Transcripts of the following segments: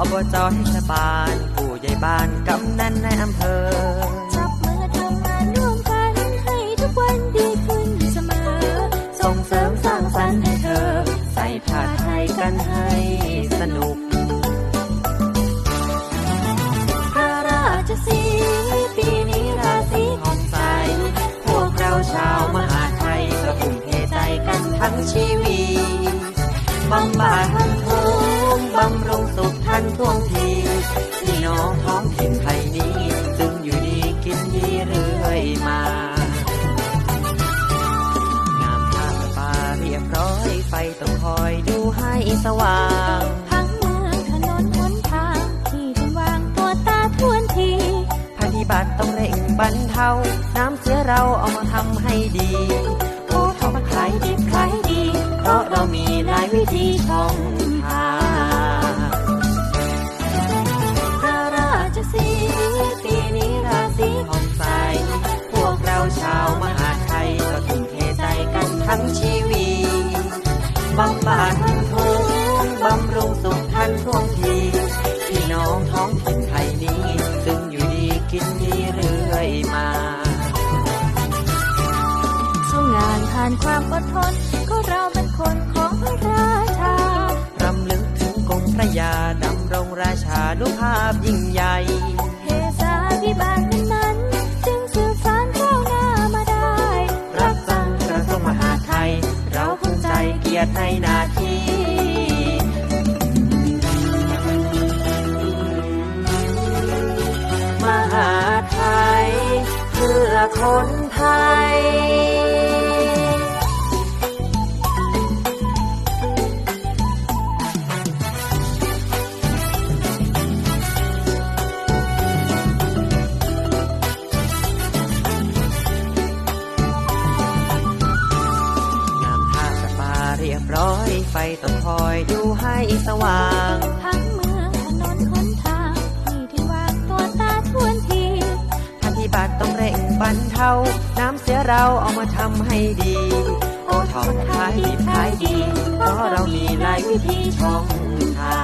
อบจเทศบาล ผู้ใหญ่บ้านกำนันในอำเภอ จับมือทำงานร่วมกันให้ทุกวันดีขึ้นเสมอ ส่งเสริมสร้างสรรค์ให้เธอ ใส่ผ้าไทยกันให้สนุกพระราชสีปีนี้ราศีผ่องใส พวกเราชาวมหาไทยก็ทุ่มเทใจกันทั้งชีวิตบำบัดทุกข์บำรุงสุข ทันท่วงทีพี่น้องท้องถิ่นไทยนี้ซึ่งอยู่ดีกินดีเรื่อยมา งามท่าป่าเรียบร้อยไฟต้องคอยดูให้สว่างทั้งเมืองถนนหนทางที่ถึงวางตัวตาทวนทีปฏิบัติต้องเร่งบรรเทาน้ำเสียเราเอามาทำให้ดีโอ้ทำขายดิบขายดี เพราะเรามีหลายวิธีช่อง ทุกข์บำรุงสุขทันท่วงทีพี่น้องท้องถิ่นไทยนี้ ซึ่งอยู่ดีกินดีเรื่อยมาสู้งานผ่านความอดทนก็เราเป็นคนของพระราชารำลึกถึงกงพระยาดำรงราชานุภาพยิ่งใหญ่เทศาพิบาลนั้นๆจึงสืบสานก้าวหน้ามาได้ รับสั่งกระทรวงมหาดไทย เราภูมิใจเกียรติในหนาที คนไทย งามท่าสปาเรียบร้อย ไฟต้องคอยดูให้สว่าง เทาน้ำเสียเราเอามาทำให้ดี โอทอดขายดีขายดี เพราะเรามีหลายวิธีช่องทาง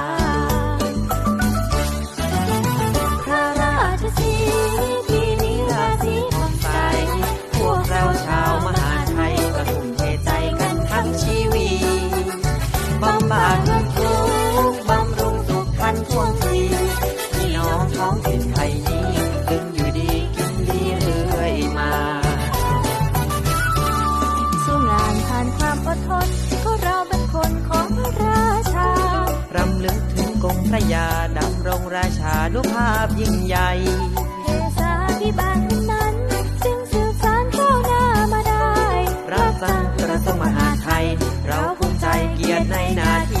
พระยาดำรงราชานุภาพยิ่งใหญ่เทศาพิบาลนั้นๆจึงสืบสานก้าวหน้ามาได้ รับสั่งกระทรวงมหาดไทย เราภูมิใจเกียรติในหนาที